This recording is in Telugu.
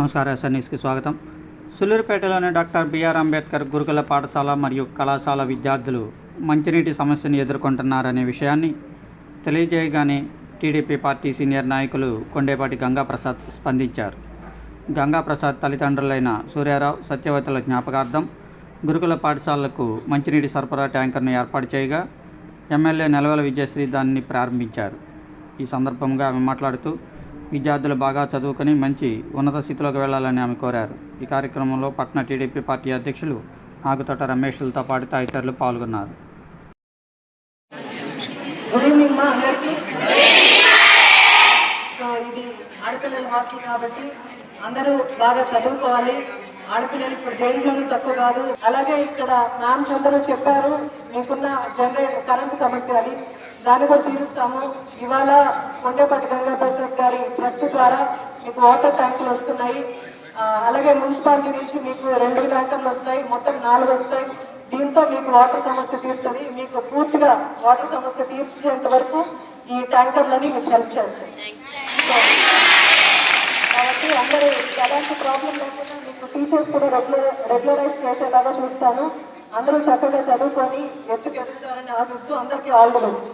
నమస్కారం ఎస్ఎన్ఈస్కి స్వాగతం. సులూరుపేటలోని డాక్టర్ బిఆర్ అంబేద్కర్ గురుకుల పాఠశాల మరియు కళాశాల విద్యార్థులు మంచినీటి సమస్యను ఎదుర్కొంటున్నారనే విషయాన్ని తెలియజేయగానే టీడీపీ పార్టీ సీనియర్ నాయకులు కొండేపాటి గంగాప్రసాద్ స్పందించారు. గంగాప్రసాద్ తల్లిదండ్రులైన సూర్యారావు సత్యవతుల జ్ఞాపకార్థం గురుకుల పాఠశాలలకు మంచినీటి సరఫరా ట్యాంకర్ను ఏర్పాటు చేయగా ఎమ్మెల్యే నెలవల విజయశ్రీ దానిని ప్రారంభించారు. ఈ సందర్భంగా ఆమె మాట్లాడుతూ విద్యార్థులు బాగా చదువుకొని మంచి ఉన్నత స్థితిలోకి వెళ్ళాలని ఆమె కోరారు. ఈ కార్యక్రమంలో పట్న టీడీపీ పార్టీ అధ్యక్షులు ఆకుతోట రమేష్లతో పాటు తదితరులు పాల్గొన్నారు. ఇది ఆడపిల్లల హాస్టల్ కాబట్టి అందరూ బాగా చదువుకోవాలి. ఆడపిల్లలు ఇప్పుడు దేంట్లోనూ తక్కువ కాదు. అలాగే ఇక్కడ మ్యామ్స్ అందరూ చెప్పారు మీకున్న జనరేట్ కరెంట్ సమస్య అది. దాన్ని కూడా తీరుస్తాము. ఇవాళ కొండేపల్లి గంగా ప్రసాద్ గారి ట్రస్ట్ ద్వారా మీకు వాటర్ ట్యాంకులు వస్తున్నాయి. అలాగే మున్సిపాలిటీ నుంచి మీకు రెండు ట్యాంకర్లు వస్తాయి. మొత్తం నాలుగు వస్తాయి. దీంతో మీకు వాటర్ సమస్య తీరుతుంది. మీకు పూర్తిగా వాటర్ సమస్య తీర్చేంత వరకు ఈ ట్యాంకర్లని మీకు హెల్ప్ చేస్తాయి. కాబట్టి అందరూ ఎలాంటి ప్రాబ్లం లేకుండా మీకు టీచర్స్ కూడా రెగ్యులర్ రెగ్యులరైజ్ చేసేలాగా చూస్తాను. అందరూ చక్కగా చదువుకొని ఎత్తుకు ఎదుగుతారని ఆశిస్తూ అందరికీ ఆల్ ద బెస్ట్.